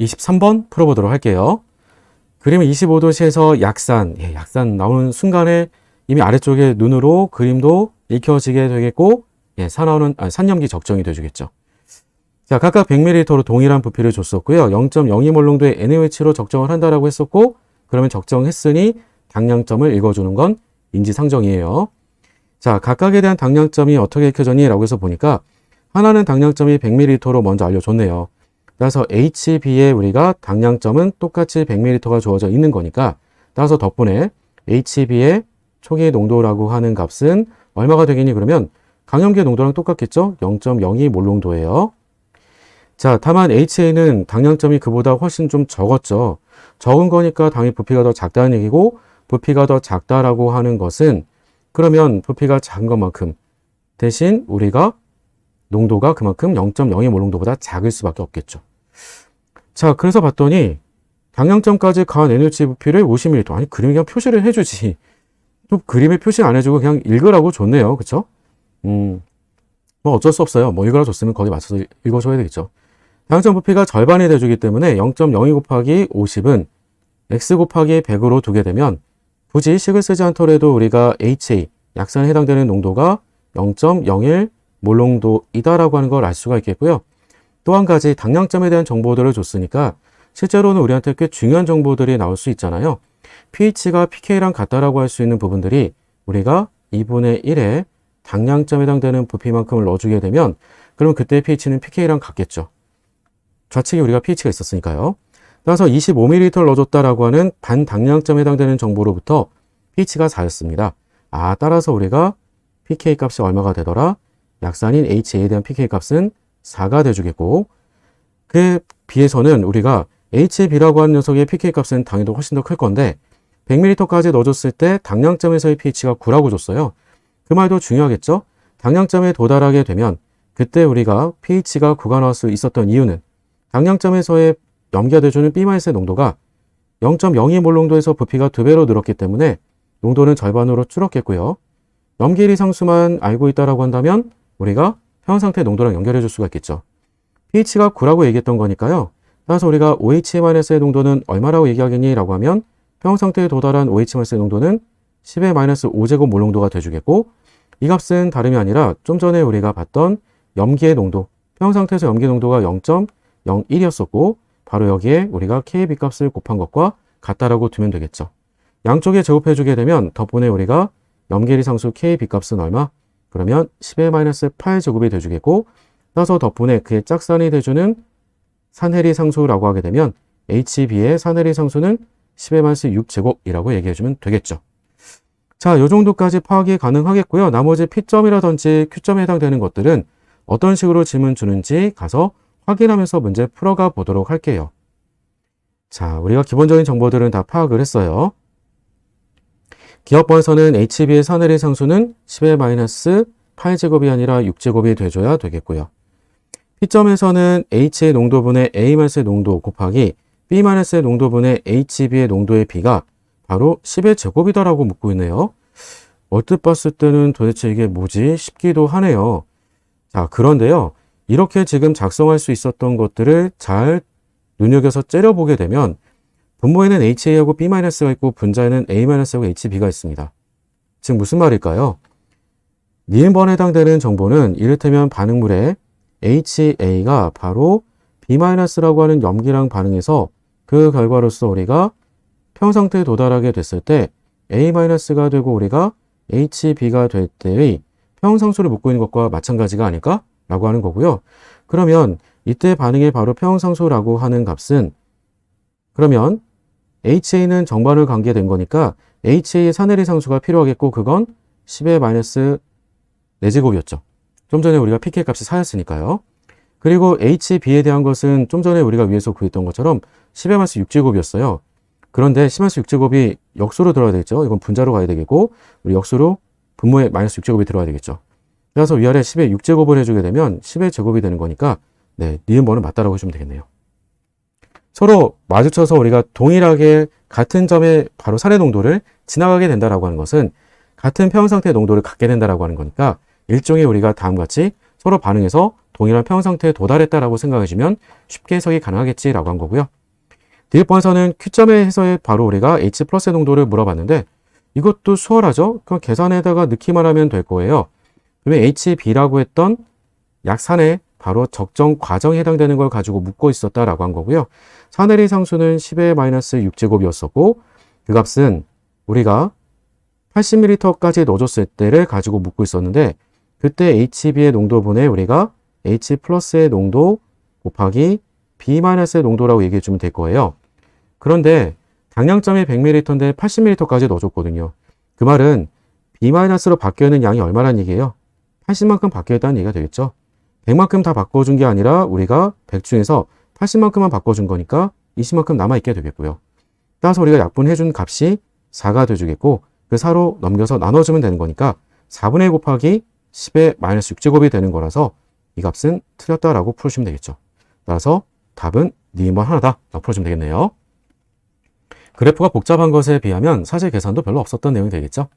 23번 풀어보도록 할게요. 그림 25도시에서 약산, 예, 약산 나오는 순간에 이미 아래쪽에 눈으로 그림도 읽혀지게 되겠고, 예, 산 나오는, 아, 산염기 적정이 돼주겠죠. 자, 각각 100ml로 동일한 부피를 줬었고요. 0.02몰롱도의 NaOH로 적정을 한다라고 했었고, 그러면 적정했으니 당량점을 읽어주는 건 인지상정이에요. 자, 각각에 대한 당량점이 어떻게 읽혀졌니? 라고 해서 보니까, 하나는 당량점이 100ml로 먼저 알려줬네요. 따라서 HB에 우리가 당량점은 똑같이 100ml가 주어져 있는 거니까 따라서 덕분에 HB의 초기 농도라고 하는 값은 얼마가 되겠니? 그러면 강염기의 농도랑 똑같겠죠? 0.02 몰롱도예요. 자, 다만 HA는 당량점이 그보다 훨씬 좀 적었죠. 적은 거니까 당연히 부피가 더 작다는 얘기고 부피가 더 작다라고 하는 것은 그러면 부피가 작은 것만큼 대신 우리가 농도가 그만큼 0.02 몰롱도보다 작을 수밖에 없겠죠. 자, 그래서 봤더니 당량점까지 간 NH 부피를 50ml. 아니, 그림에 그냥 표시를 해주지. 또 그림에 표시 안 해주고 그냥 읽으라고 줬네요. 그쵸? 음, 뭐 어쩔 수 없어요. 뭐 읽으라고 줬으면 거기 맞춰서 읽어줘야 되겠죠. 당량점 부피가 절반이 돼주기 때문에 0.02 곱하기 50은 x 곱하기 100으로 두게 되면 굳이 식을 쓰지 않더라도 우리가 HA, 약산에 해당되는 농도가 0.01 몰롱도이다라고 하는 걸 알 수가 있겠고요. 또 한 가지 당량점에 대한 정보들을 줬으니까 실제로는 우리한테 꽤 중요한 정보들이 나올 수 있잖아요. pH가 pK랑 같다라고 할 수 있는 부분들이 우리가 2분의 1에 당량점에 해당되는 부피만큼을 넣어주게 되면 그럼 그때 pH는 pK랑 같겠죠. 좌측에 우리가 pH가 있었으니까요. 따라서 25ml를 넣어줬다라고 하는 반당량점에 해당되는 정보로부터 pH가 4였습니다. 아, 따라서 우리가 pK 값이 얼마가 되더라? 약산인 HA에 대한 pK 값은 4가 돼주겠고 그에 비해서는 우리가 HB라고 하는 녀석의 pK 값은 당연히 훨씬 더 클 건데 100ml까지 넣어줬을 때 당량점에서의 pH가 9라고 줬어요. 그 말도 중요하겠죠? 당량점에 도달하게 되면 그때 우리가 pH가 9가 나올 수 있었던 이유는 당량점에서의 염기가 돼주는 B마이너스 농도가 0.02몰롱도에서 부피가 두 배로 늘었기 때문에 농도는 절반으로 줄었겠고요. 염기리 상수만 알고 있다라고 한다면 우리가 평형 상태 농도랑 연결해 줄 수가 있겠죠. pH가 9라고 얘기했던 거니까요. 따라서 우리가 OH-의 농도는 얼마라고 얘기하겠니? 라고 하면 평형 상태에 도달한 OH-의 농도는 10의 마이너스 5제곱 몰롱도가 돼주겠고 이 값은 다름이 아니라 좀 전에 우리가 봤던 염기의 농도, 평형 상태에서 염기 농도가 0.01이었었고 바로 여기에 우리가 KB 값을 곱한 것과 같다라고 두면 되겠죠. 양쪽에 제곱해 주게 되면 덕분에 우리가 염계리 상수 KB 값은 얼마? 그러면 10의 마이너스 8제곱이 돼주겠고 따라서 덕분에 그의 짝산이 돼주는 산해리 상수라고 하게 되면 HB의 산해리 상수는 10의 마이너스 6제곱이라고 얘기해주면 되겠죠. 자, 요 정도까지 파악이 가능하겠고요. 나머지 P점이라든지 Q점에 해당되는 것들은 어떤 식으로 질문 주는지 가서 확인하면서 문제 풀어가 보도록 할게요. 자, 우리가 기본적인 정보들은 다 파악을 했어요. 기억번에서는 HB의 산해리 상수는 10의 마이너스 8제곱이 아니라 6제곱이 돼줘야 되겠고요. P점에서는 H의 농도분의 A-의 농도 곱하기 B-의 농도분의 HB의 농도의 B가 바로 10의 제곱이다라고 묻고 있네요. 얼뜻 봤을 때는 도대체 이게 뭐지 싶기도 하네요. 자, 그런데요. 이렇게 지금 작성할 수 있었던 것들을 잘 눈여겨서 째려보게 되면 분모에는 HA하고 B-가 있고 분자에는 A-하고 HB가 있습니다. 즉 무슨 말일까요? 니은번에 해당되는 정보는 이를테면 반응물에 HA가 바로 B-라고 하는 염기랑 반응해서 그 결과로서 우리가 평상태에 도달하게 됐을 때 A-가 되고 우리가 HB가 될 때의 평상수를 묻고 있는 것과 마찬가지가 아닐까? 라고 하는 거고요. 그러면 이때 반응의 바로 평상수라고 하는 값은 그러면 HA는 정반을 관계된 거니까 HA의 산해리 상수가 필요하겠고 그건 10의 마이너스 4제곱이었죠. 좀 전에 우리가 pK 값이 4였으니까요. 그리고 HB에 대한 것은 좀 전에 우리가 위에서 구했던 것처럼 10의 마이너스 6제곱이었어요. 그런데 10의 마이너스 6제곱이 역수로 들어가야 되겠죠. 이건 분자로 가야 되겠고 우리 역수로 분모에 마이너스 6제곱이 들어가야 되겠죠. 그래서 위아래 10의 6제곱을 해주게 되면 10의 제곱이 되는 거니까 네, 니은 번은 맞다라고 해주면 되겠네요. 서로 마주쳐서 우리가 동일하게 같은 점의 바로 산의 농도를 지나가게 된다라고 하는 것은 같은 평형 상태의 농도를 갖게 된다라고 하는 거니까 일종의 우리가 다음과 같이 서로 반응해서 동일한 평형 상태에 도달했다라고 생각해주면 쉽게 해석이 가능하겠지라고 한 거고요. 디귿번에서는 Q점의 해서에 바로 우리가 H 플러스의 농도를 물어봤는데 이것도 수월하죠? 그럼 계산에다가 넣기만 하면 될 거예요. 그러면 HB라고 했던 약산의 바로 적정 과정에 해당되는 걸 가지고 묻고 있었다라고 한 거고요. 산해리 상수는 10의 마이너스 6제곱이었었고 그 값은 우리가 80ml까지 넣어줬을 때를 가지고 묻고 있었는데 그때 HB의 농도분에 우리가 H 플러스의 농도 곱하기 B 마이너스의 농도라고 얘기해 주면 될 거예요. 그런데 당량점이 100ml인데 80ml까지 넣어줬거든요. 그 말은 B 마이너스로 바뀌어 있는 양이 얼마란 얘기예요? 80만큼 바뀌어 있다는 얘기가 되겠죠. 100만큼 다 바꿔준 게 아니라 우리가 100 중에서 80만큼만 바꿔준 거니까 20만큼 남아있게 되겠고요. 따라서 우리가 약분해준 값이 4가 돼주겠고 그 4로 넘겨서 나눠주면 되는 거니까 4분의 1 곱하기 10의 마이너스 6제곱이 되는 거라서 이 값은 틀렸다라고 풀으시면 되겠죠. 따라서 답은 니은번 하나다 라고 풀어주면 되겠네요. 그래프가 복잡한 것에 비하면 사실 계산도 별로 없었던 내용이 되겠죠.